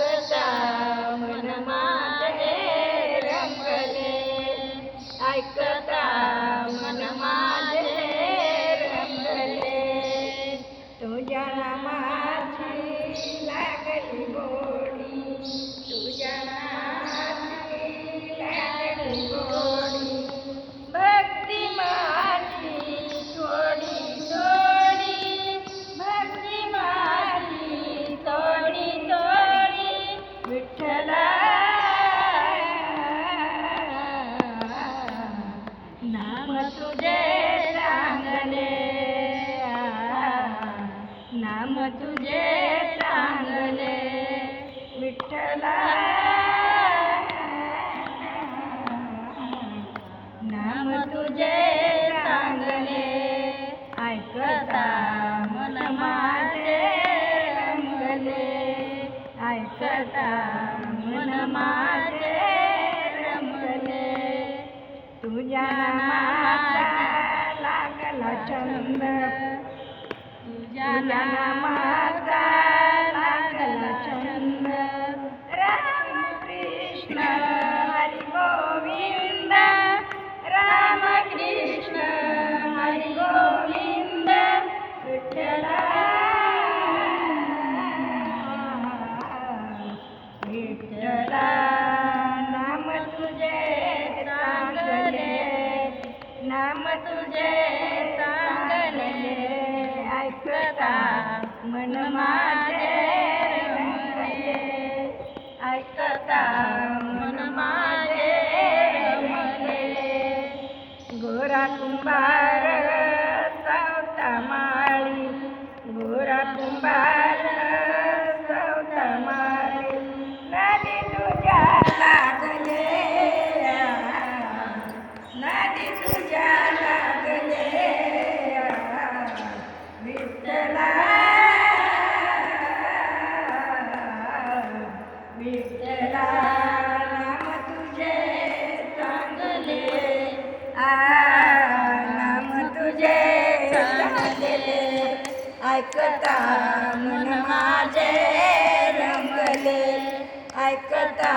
ऐकता मन रंगले. ऐकता मनमा माझे रंगले. तुझ्या नामाची लागली गोडी तुझ्या नाम तुझे सांगले. नाम तुझे सांगले. विठ्ठला. नाम तुझे सांगले. ऐकता मन माझे रंगले. ऐकता मन माझे तुझ्या नामाचा लागला छंद तुझ्या नामाचा लागला छंद राम कृष्ण. नाम तुझे चांगले ऐकता मन माझे रमले ऐकता मन माझे रमले गोरा कुंभार सावता माळी गोरा कुंभार ऐकता मन माझे रमले ऐकता